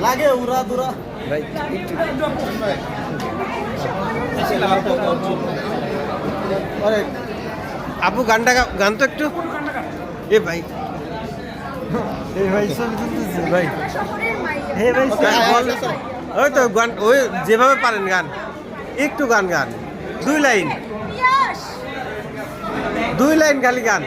লাগে উড়া দুরা। আরে আপু গানটা গা- গান তো একটু। এ ভাই। এই ভাই তুলতেছে ভাই। হে ভাই ওই তো গান ওই যেভাবে পারেন গান। একটু গান গান। দুই লাইন। দুই লাইন খালি গান।